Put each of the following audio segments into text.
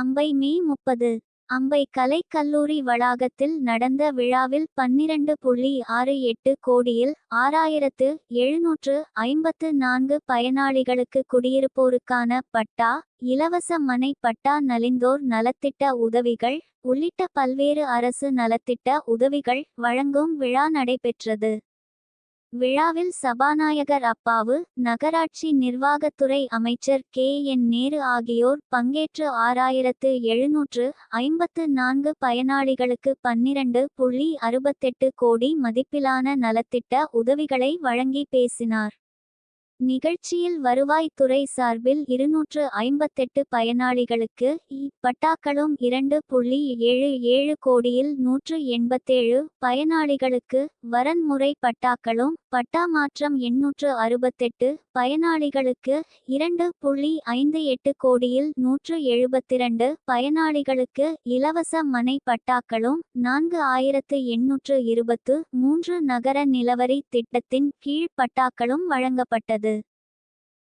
அம்பை மே முப்பது. அம்பை கலைக் கல்லூரி வளாகத்தில் நடந்த விழாவில் பன்னிரண்டு புள்ளி ஆறு எட்டு கோடியில் ஆறாயிரத்து எழுநூற்று ஐம்பத்து நான்கு பயனாளிகளுக்கு குடியிருப்போருக்கான பட்டா இலவச மனை பட்டா நலிந்தோர் நலத்திட்ட உதவிகள் உள்ளிட்ட பல்வேறு அரசு நலத்திட்ட உதவிகள் வழங்கும் விழா நடைபெற்றது. விழாவில் சபாநாயகர் அப்பாவு நகராட்சி நிர்வாகத்துறை அமைச்சர் கே. என். நேரு ஆகியோர் பங்கேற்று ஆறாயிரத்து எழுநூற்று ஐம்பத்து நான்கு பயனாளிகளுக்கு பன்னிரண்டு புள்ளி அறுபத்தெட்டு கோடி மதிப்பிலான நலத்திட்ட உதவிகளை வழங்கி பேசினார். நிகழ்ச்சியில் வருவாய்த்துறை சார்பில் இருநூற்று ஐம்பத்தெட்டு பயனாளிகளுக்கு இ பட்டாக்களும் இரண்டு புள்ளி ஏழு ஏழு கோடியில் நூற்று எண்பத்தேழு பயனாளிகளுக்கு வரன்முறை பட்டாக்களும் பட்டா மாற்றம் எண்ணூற்று அறுபத்தெட்டு பயனாளிகளுக்கு இரண்டு புள்ளி ஐந்து எட்டு கோடியில் நூற்று எழுபத்திரண்டு பயனாளிகளுக்கு இலவச மனை பட்டாக்களும் நான்கு ஆயிரத்து எண்ணூற்று இருபத்து மூன்று நகர நிலவரி திட்டத்தின் கீழ் பட்டாக்களும் வழங்கப்பட்டது.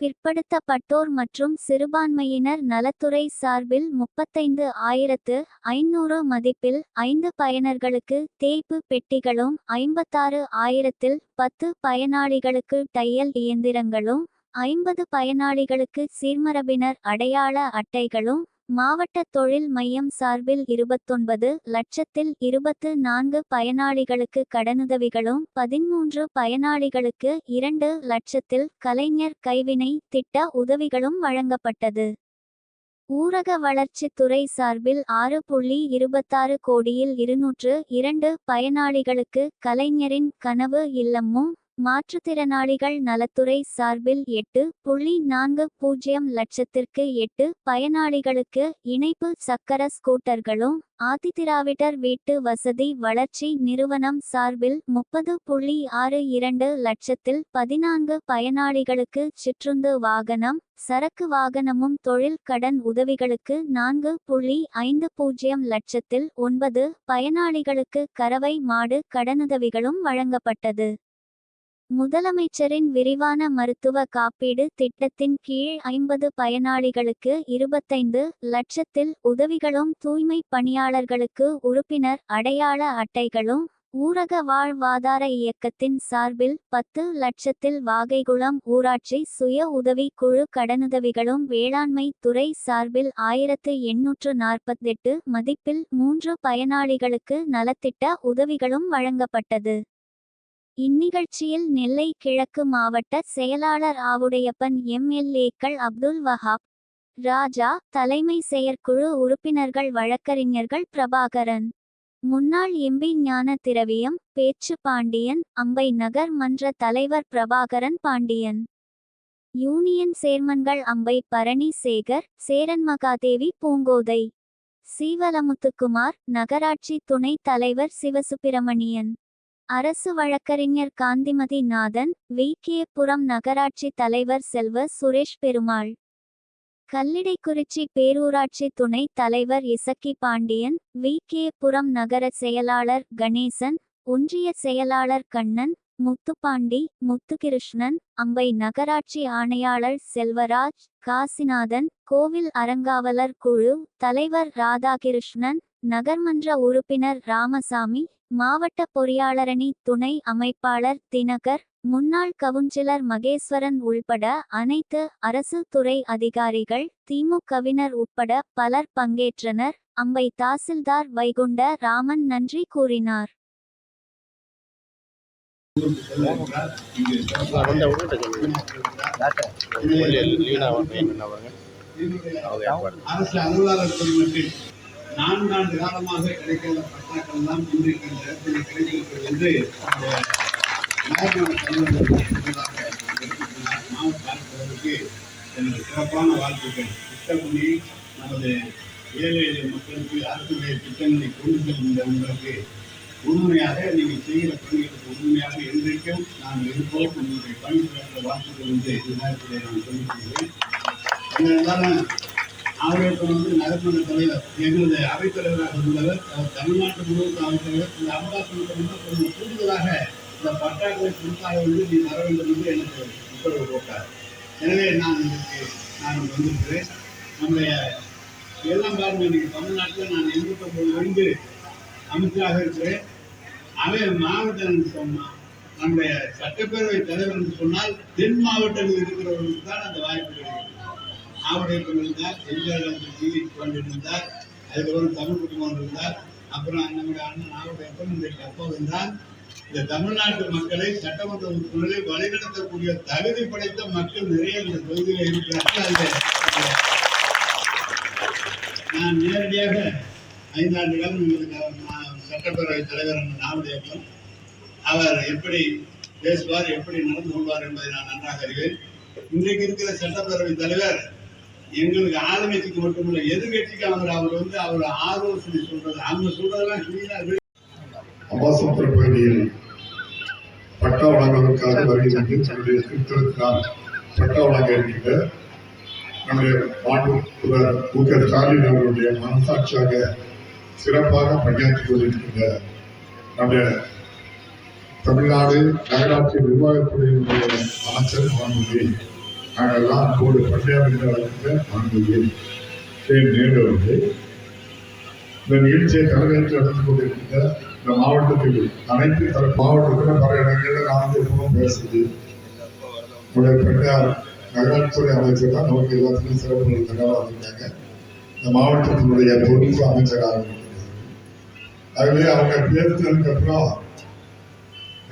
பிற்படுத்தப்பட்டோர் மற்றும் சிறுபான்மையினர் நலத்துறை சார்பில் முப்பத்தைந்து ஆயிரத்து ஐநூறு மதிப்பில் ஐந்து பயனர்களுக்கு தேய்ப்பு பெட்டிகளும் ஐம்பத்தாறு ஆயிரத்தில் பத்து பயனாளிகளுக்கு தையல் இயந்திரங்களும் ஐம்பது பயனாளிகளுக்கு சீர்மரபினர் அடையாள அட்டைகளும் மாவட்ட தொழில் மையம் சார்பில் இருபத்தொன்பது லட்சத்தில் இருபத்து நான்கு பயனாளிகளுக்கு கடனுதவிகளும் பதிமூன்று பயனாளிகளுக்கு இரண்டு லட்சத்தில் கலைஞர் கைவினை திட்ட உதவிகளும் வழங்கப்பட்டது. ஊரக வளர்ச்சித்துறை சார்பில் ஆறு புள்ளி இருபத்தாறு கோடியில் இருநூற்று இரண்டு பயனாளிகளுக்கு கலைஞரின் கனவு இல்லமும் மாற்றுத்திறனாளிகள் நலத்துறை சார்பில் எட்டு புள்ளி நான்கு பூஜ்ஜியம் லட்சத்திற்கு எட்டு பயனாளிகளுக்கு இணைப்பு சக்கர ஸ்கூட்டர்களும் ஆதிதிராவிடர் வீட்டு வசதி வளர்ச்சி நிறுவனம் சார்பில் முப்பது புள்ளி ஆறு இரண்டு லட்சத்தில் பதினான்கு பயனாளிகளுக்கு சிற்றுந்து வாகனம் சரக்கு வாகனமும் தொழில் கடன் உதவிகளுக்கு நான்கு புள்ளி ஐந்து பூஜ்ஜியம் லட்சத்தில் ஒன்பது பயனாளிகளுக்கு கறவை மாடு கடனுதவிகளும் வழங்கப்பட்டது. முதலமைச்சரின் விரிவான மருத்துவ காப்பீடு திட்டத்தின் கீழ் ஐம்பது பயனாளிகளுக்கு இருபத்தைந்து லட்சத்தில் உதவிகளும் தூய்மை பணியாளர்களுக்கு உறுப்பினர் அடையாள அட்டைகளும் ஊரக வாழ்வாதார இயக்கத்தின் சார்பில் பத்து லட்சத்தில் வாகைகுளம் ஊராட்சி சுய உதவி குழு கடனுதவிகளும் வேளாண்மை துறை சார்பில் ஆயிரத்து எண்ணூற்று நாற்பத்தெட்டு மதிப்பில் மூன்று பயனாளிகளுக்கு நலத்திட்ட உதவிகளும் வழங்கப்பட்டது. இந்நிகழ்ச்சியில் நெல்லை கிழக்கு மாவட்ட செயலாளர் ஆவுடையப்பன் எம்எல்ஏக்கள் அப்துல் வஹாப் ராஜா தலைமை செயற்குழு உறுப்பினர்கள் வழக்கறிஞர்கள் பிரபாகரன் முன்னாள் எம்பி ஞான திரவியம் பேச்சு பாண்டியன் அம்பை நகர் மன்ற தலைவர் பிரபாகரன் பாண்டியன் யூனியன் சேர்மன்கள் அம்பை பரணி சேகர் சேரன் மகாதேவி பூங்கோதை சீவலமுத்துக்குமார் நகராட்சி துணைத் தலைவர் சிவசுப்பிரமணியன் அரசு வழக்கறிஞர் காந்திமதி நாதன் விகேபுரம் நகராட்சி தலைவர் செல்வ சுரேஷ் பெருமாள். கல்லிடைக்குறிச்சி பேரூராட்சி துணைத் தலைவர் இசக்கி பாண்டியன் விகேபுரம் நகர செயலாளர் கணேசன் ஒன்றிய செயலாளர் கண்ணன் முத்துப்பாண்டி முத்துகிருஷ்ணன் அம்பை நகராட்சி ஆணையாளர் செல்வராஜ் காசிநாதன் கோவில் அறங்காவலர் குழு தலைவர் ராதாகிருஷ்ணன் நகர்மன்ற உறுப்பினர் ராமசாமி மாவட்ட பொறியாளரணி துணை அமைப்பாளர் தினகர் முன்னாள் கவுன்சிலர் மகேஸ்வரன் உள்பட அனைத்து அரசு துறை அதிகாரிகள் திமுகவினர் உட்பட பலர் பங்கேற்றனர். அம்பை தாசில்தார் வைகுண்ட ராமன் நன்றி கூறினார். அவங்க அரசு அலுவலர் நான்காண்டு காலமாக கிடைக்காத பட்டாக்கள் எல்லாம் இன்றைக்கு இந்த இடத்தில் கிடைத்திருக்கிறது என்று இந்த நான் தலைவர் எனது சிறப்பான வாழ்த்துக்கள். திட்டமணி நமது ஏழை எளிய மக்களுக்கு அரசுடைய திட்டங்களை கொண்டு செல்கின்ற உங்களுக்கு உண்மையாக நீங்கள் செய்கிற பணிகளுக்கு உண்மையாக என்றைக்கும் நான் இருப்போம். உங்களுடைய பணி சிறந்த வாழ்த்துக்கள் என்று இந்த நேரத்தில் நான் சொல்லிக் கொள்கிறேன் வந்து நகர்மன்ற தலைவர் எங்களது அவைத்தலைவராக இருந்தவர் அவர் தமிழ்நாட்டு முழுவதும் அவைத்தலைவர் இந்த அமலாக்கத்துக்கு வந்து கொஞ்சம் கூடுதலாக இந்த பட்டாக்களை கொடுத்தாக வந்து நீ வர வேண்டும் என்று எனக்கு உத்தரவு போட்டார். எனவே நான் இன்றைக்கு நான் வந்திருக்கிறேன். நம்முடைய எல்லாம் பாருங்க இன்னைக்கு தமிழ்நாட்டில் நான் எண்பத்தொன்பது விழுந்து அமைச்சராக இருக்கிறேன். அவன் மாவட்டம் சொன்னான் நம்முடைய சட்டப்பேரவை தலைவர் என்று சொன்னால் தென் மாவட்டங்களில் இருக்கிறவர்களுக்கு தான் அந்த வாய்ப்பு கிடைக்கிறது மாவட்டத்தில் இருந்தார் எம்ஜிஆர் ஜீவித்து கொண்டிருந்தார் அதுக்கப்புறம் தமிழ் குடும்பம் இருந்தார் அப்புறம் நம்முடைய அண்ணன் மாவட்ட எப்ப அப்போ இருந்தால் இந்த தமிழ்நாட்டு மக்களை சட்டமன்ற உறுப்பினர்களை வழிநடத்தக்கூடிய தகுதி படைத்த மக்கள் நிறைய இந்த தொகுதியில் இருக்கிறார்கள். நான் நேரடியாக ஐந்தாண்டு காலம் எங்களுக்கு சட்டப்பேரவை தலைவர் அந்த நாமதேவன் அவர் எப்படி பேசுவார் எப்படி நடந்து கொள்வார் என்பதை நான் நன்றாக அறிவேன். இன்றைக்கு இருக்கிற சட்டப்பேரவை தலைவர் எங்களுக்கு ஆளுங்கட்சிக்கு மட்டுமில்லை எதிர்கட்சிக்கு அவர் அவர் வந்து அவர் ஆலோசனை சொல்றது அவங்க சொல்றதெல்லாம் கிளீனா அம்பாசமுத்திர பகுதியில் பட்டா வழங்குவதற்காக வருகை தன்னுடைய திருத்தத்தினால் பட்டா வழங்க இருக்கின்ற நம்முடைய மாண்புவர் மு க ஸ்டாலின் அவர்களுடைய மனசாட்சியாக சிறப்பாக பணியாற்றிக் கொண்டிருக்கின்ற நம்முடைய தமிழ்நாடு நகராட்சி நிர்வாகத்துறையினுடைய அமைச்சர் மாண்புமிகு அதெல்லாம் எல்லாம் அன்போடு பண்டையார் என்று அழைக்கின்ற மாண்புமிகு இந்த நிகழ்ச்சியை தலைமையேற்று நடந்து கொண்டிருக்கின்ற இந்த மாவட்டத்தில் அனைத்து தர மாவட்டத்தில் பல இடங்களில் நான் எப்பவும் பேசுது. உடைய பெண்ணார் நகராட்சித்துறை அமைச்சர் தான் நமக்கு எல்லாத்துக்கும் சிறப்பு தகவலாக இருந்தாங்க இந்த மாவட்டத்தினுடைய பொறுப்பு அமைச்சராக இருக்கிறார். ஆகவே அவங்க பேசுனதுக்கு அப்புறம்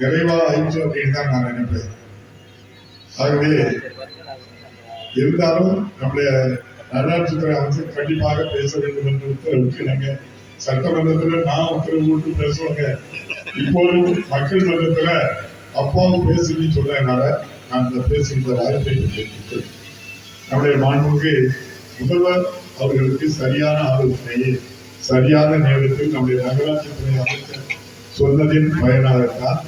நிறைவா ஆயிடுச்சு அப்படின்னு தான் நான் நினைப்பேன். ஆகவே இருந்தாலும் நம்முடைய நல்லாட்சித்துறை அமைச்சர் கண்டிப்பாக பேச வேண்டும் என்று உத்தரவுக்கு நாங்கள் சட்டமன்றத்தில் நான் உத்தரவு போட்டு பேசுவாங்க. இப்போது மக்கள் மன்றத்தில் அப்பாவும் பேசுன்னு சொன்னதுனால நான் இந்த பேசுகின்ற வாய்ப்பை நம்முடைய மாண்புக்கு முதல்வர் அவர்களுக்கு சரியான ஆலோசனையை சரியான நேரத்தில் நம்முடைய நகராட்சித்துறை அமைச்சர் சொன்னதின் பயனாகத்தான்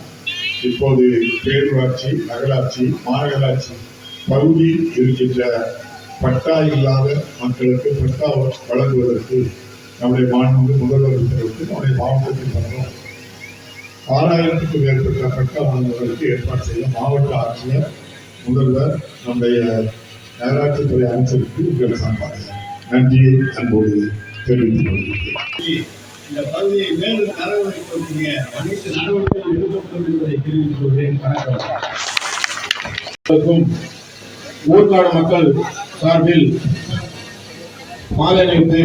இப்போது பேரூராட்சி நகராட்சி மாநகராட்சி பகுதி இருக்கின்ற பட்டா இல்லாத மக்களுக்கு பட்டா வழங்குவதற்கு நம்முடைய மாண்பு முதல்வர் உத்தரவிட்டு நம்முடைய மாவட்டத்தில் பண்ணுறோம் ஆறாயிரத்துக்கும் மேற்பட்ட பட்டா வழங்குவதற்கு ஏற்பாடு செய்ய மாவட்ட ஆட்சியர் முதல்வர் நம்முடைய நகராட்சித்துறை அமைச்சருக்கு உங்கள் சம்பாதி நன்றியை அன்போடு தெரிவித்துக் கொள்கிறேன். இந்த பகுதியை மேலும் தரவழைக்கக்கூடிய அனைத்து நடவடிக்கைகள் எடுக்கப்படும் என்பதை தெரிவித்துக் கொள்கிறேன். வணக்கம். ஊர்காடு மக்கள் சார்பில் மாலை அணிவித்து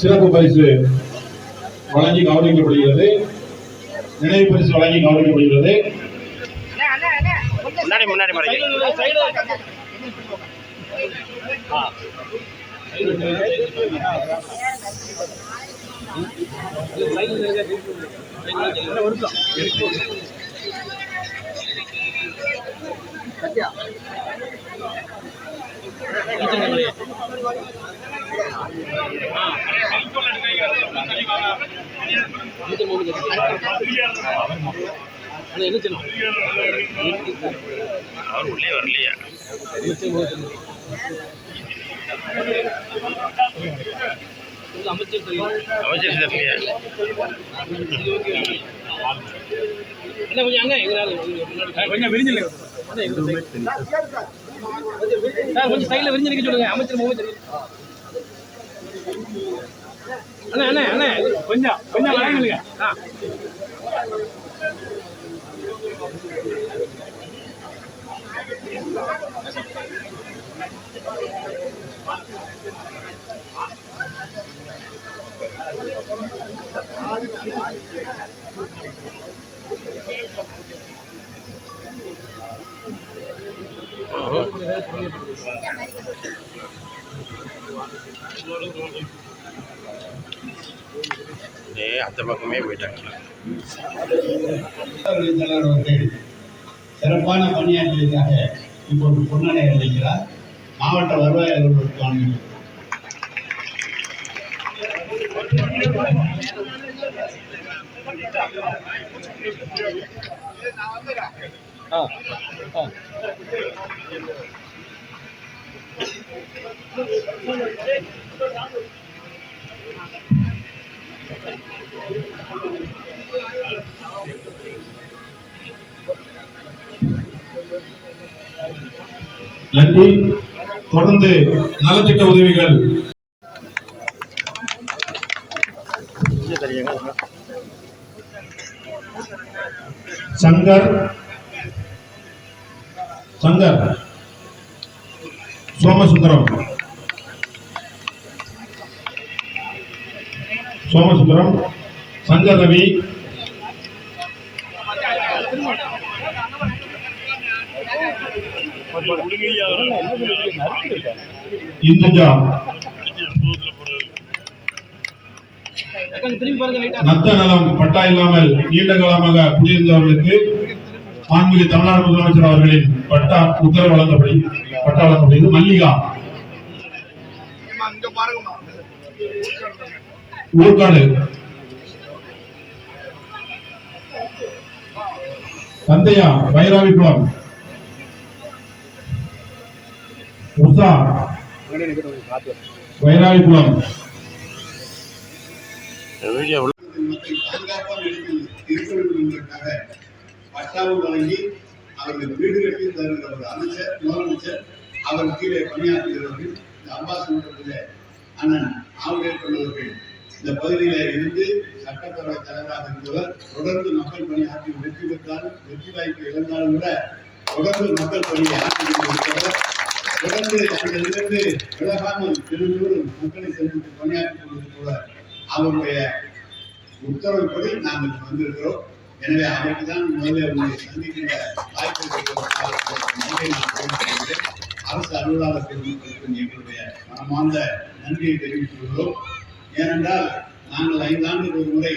சிறப்பு பரிசு வழங்கி கௌரவிக்கப்படுகிறது. நினைவு பரிசு வழங்கி கௌரவிக்கப்படுகிறது. முன்னாடி முன்னாடி அவர் உள்ளே வரலையா அமைச்சர் தெரியலையா கொஞ்சம் விரிஞ்சு சார் கொஞ்சம் சைடுல விரிஞ்சு நிக்க சொல்லுங்க. அமைச்சர் முகமது அண்ணா அண்ணா அண்ணா. கொஞ்சம் கொஞ்சம் வராங்க ஆ. ஏ அந்த பக்கமே போயிட்டாங்க. அவர்களின் தலைவர் அவர்கள் சிறப்பான பணியாற்றியதாக இப்போது பொன்னாடை அளிக்கிறார் மாவட்ட வருவாய் அலுவலருக்கான நன்றி தொடர்ந்து நலத்திட்ட உதவிகள். சங்கர். சங்கர். சோமசுந்தரம். சோமசுந்தரம் சங்கரவி இந்துஜா. நத்த நலம் பட்டா இல்லாமல் நீண்ட காலமாக குடியிருந்தவர்களுக்கு ஆன்மீக தமிழ்நாடு முதலமைச்சர் அவர்களின் பட்டா உத்தரவு வழங்கப்படுகிறது பட்டா வழங்கப்படுகிறது மல்லிகா. ஊர்காடு. தந்தையா வைராவிக்குளம். உஷா. என்பதற்காக பட்டாவும் வழங்கி அவர்கள் வீடு கட்டி தருகிற ஒரு அமைச்சர் முதலமைச்சர் அவர் கீழே பணியாற்றுகிறவர்கள் இந்த அம்பாஸ் மன்றத்தில் அண்ணன் ஆவுடைய கொண்டவர்கள் இந்த பகுதியில இருந்து சட்டப்பேரவை தலைவராக இருந்தவர் தொடர்ந்து மக்கள் பணியாற்றி வெற்றி பெற்றாலும் வெற்றி வாய்ப்பு இழந்தாலும் கூட தொடர்ந்து மக்கள் பணியை ஆற்றி கொண்டிருக்கிறவர் தொடர்ந்து அங்கிருந்து விலகாமல் பெருந்தோறும் மக்களை சந்தித்து பணியாற்றி கொண்டிருக்கிறவர் அவருடைய உத்தரவுப்படி நாங்கள் வந்திருக்கிறோம். எனவே அவருக்கு தான் முதல்ல உங்களை சந்திக்கின்ற வாய்ப்பு அரசு அலுவலாளர் பெருமக்களுக்கும் எங்களுடைய மனமார்ந்த நன்றியை தெரிவித்துள்ளோம் ஏனென்றால் நாங்கள் ஐந்தாண்டுக்கு ஒரு முறை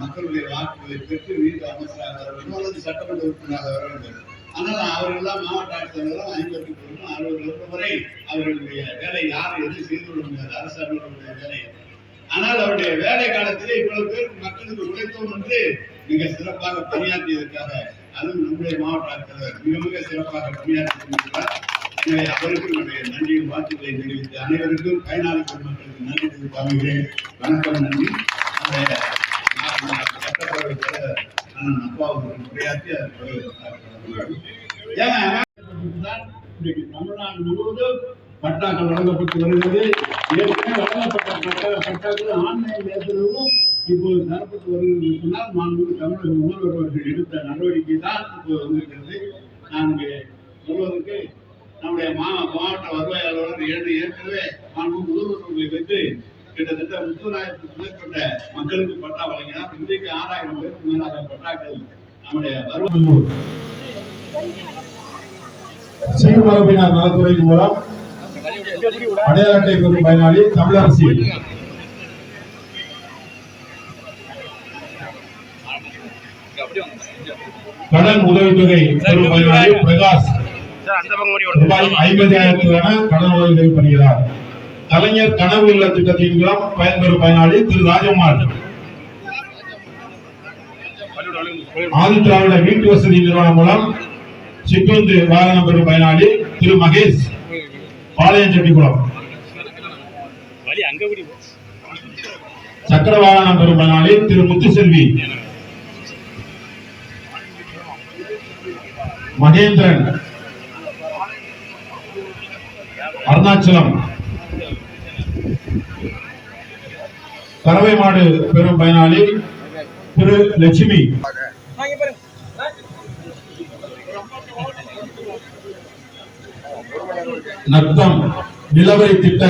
மக்களுடைய வாக்குகளை பெற்று மீண்டும் அமைச்சராக வர வேண்டும் அல்லது சட்டமன்ற உறுப்பினராக வர வேண்டும் ஆனால் அவர்களெல்லாம் மாவட்ட ஆட்சியர்களெல்லாம் ஐம்பத்தி ஒன்று அறுபது வருடம் வரை அவர்களுடைய வேலை யார் எது செய்து கொள்ள முடியாது அரசு அலுவலர்களுடைய வேலை. ஆனால் அவருடைய வேலை காலத்திலே இவ்வளவு பேருக்கு மக்களுக்கு உழைத்தோம் என்று மிக சிறப்பாக பணியாற்றியதற்காக அதுவும் நம்முடைய மாவட்ட ஆட்சியர் மிக மிக சிறப்பாக பணியாற்றி கொண்டிருக்கிறார். எனவே அவருக்கு என்னுடைய நன்றியின் வாழ்த்துக்களை தெரிவித்து அனைவருக்கும் பயனாளி பெருமக்களுக்கு நன்றி தெரிவித்து அமைகிறேன் வணக்கம் நன்றி. அந்த சட்டப்பேரவை தலைவர் அண்ணன் உரையாற்றி ஏன் இன்றைக்கு தமிழ்நாடு முழுவதும் பட்டாக்கள் வழங்கப்பட்டு வருகிறது. ஏற்கனவே வழங்கப்பட்ட பட்டா பட்டாக்கள் ஆன்லைன் ஏற்றுவதும் இப்போது தரப்பட்டு வருகிறது சொன்னால் மாண்பு தமிழக முதல்வர் அவர்கள் எடுத்த நடவடிக்கை தான் இப்போது வந்திருக்கிறது நான்கு சொல்வதற்கு நம்முடைய மா மாவட்ட வருவாய் அலுவலர் ஏற்கனவே ஏற்கனவே மாண்பு முதல்வர்களை வைத்து கிட்டத்தட்ட முப்பதாயிரத்துக்கு மேற்பட்ட மக்களுக்கு பட்டா வழங்கினார் இன்றைக்கு ஆறாயிரம் பேருக்கு மேலாக பட்டாக்கள் நம்முடைய வருவாய் சீர்மரபினர் நலத்துறையின் மூலம் அடையாள அட்டை பெறும் பயனாளி தமிழரசி கடன் உதவித்தொகை பெறும் பயனாளி பிரகாஷ். ரூபாய் ஐம்பதாயிரத்துக்கான கடன் உதவித்தொகை பெறுகிறார். கலைஞர் கனவு இல்ல திட்டத்தின் மூலம் பயன்பெறும் பயனாளி திரு ராஜகுமார். ஆதித்திராவிட வீட்டு வசதி நிறுவனம் மூலம் சிற்றுந்து வாகனம் பெறும் பயனாளி திரு மகேஷ். பாளையஞ்செட்டிக்குளம் வழி அங்க கூடி சக்கர வாகனம் பெறும் பயனாளி திரு முத்துசெல்வி மகேந்திரன். அருணாச்சலம். கறவை மாடு பெறும் பயனாளி திரு லட்சுமி. நத்தம் நிலவரி திட்ட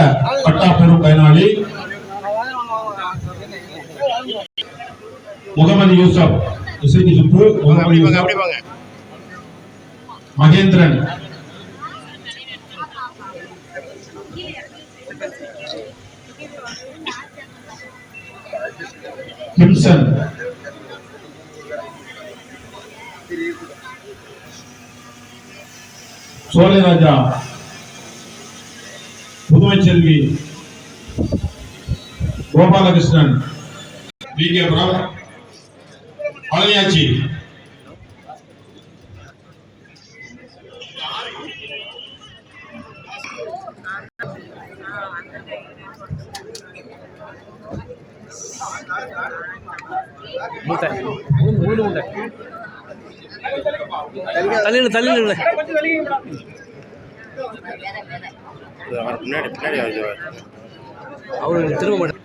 பட்டா பெறும் பயனாளி முகமது யூசப். வாங்க Mahendran. Kimson. Cholaraja Pudhumaiselvi Gopalakrishnan. V K Puram Palaniachi. மூட்டை மூணு மூட்டை தள்ளி தள்ளி அவர் பின்னாடி பின்னாடி வந்து அவரு திரும்ப மாட்டார்